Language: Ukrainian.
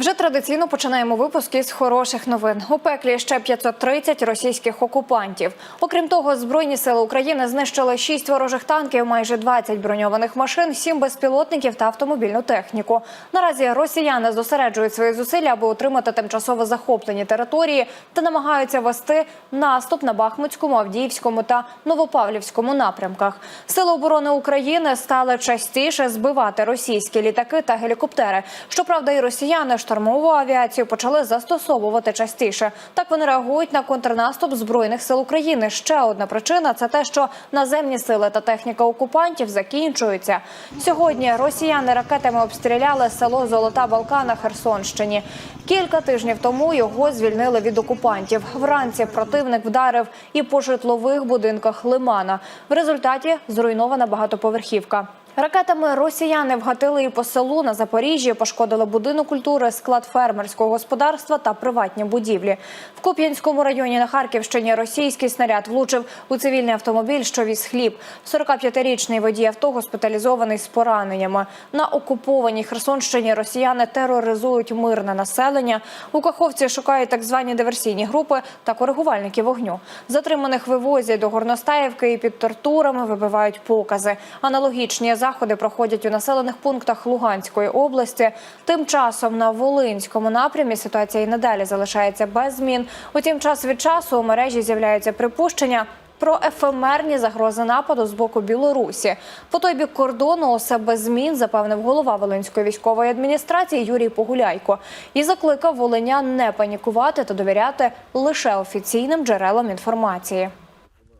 Вже традиційно починаємо випуск із хороших новин. У пеклі ще 530 російських окупантів. Окрім того, збройні сили України знищили 6 ворожих танків, майже 20 броньованих машин, 7 безпілотників та автомобільну техніку. Наразі росіяни зосереджують свої зусилля, аби отримати тимчасово захоплені території та намагаються вести наступ на Бахмутському, Авдіївському та Новопавлівському напрямках. Сили оборони України стали частіше збивати російські літаки та гелікоптери. Щоправда, і росіяни штурмову авіацію почали застосовувати частіше. Так вони реагують на контрнаступ збройних сил України. Ще одна причина це те, що наземні сили та техніка окупантів закінчуються. Сьогодні росіяни ракетами обстріляли село Золота Балка на Херсонщині. Кілька тижнів тому його звільнили від окупантів. Вранці противник вдарив і по житлових будинках Лимана. В результаті зруйнована багатоповерхівка. Ракетами росіяни вгатили і по селу на Запоріжжі, пошкодили будинок культури, склад фермерського господарства та приватні будівлі. В Куп'янському районі на Харківщині російський снаряд влучив у цивільний автомобіль, що віз хліб. 45-річний водій авто госпіталізований з пораненнями. На окупованій Херсонщині росіяни тероризують мирне населення. У Каховці шукають так звані диверсійні групи та коригувальники вогню. Затриманих вивозять до Горностаївки і під тортурами вибивають покази. Аналогічні заходи проходять у населених пунктах Луганської області. Тим часом на Волинському напрямі ситуація і надалі залишається без змін. Утім, час від часу у мережі з'являються припущення. Про ефемерні загрози нападу з боку Білорусі по той бік кордону усе без змін запевнив голова Волинської військової адміністрації Юрій Погуляйко і закликав волинян не панікувати та довіряти лише офіційним джерелам інформації.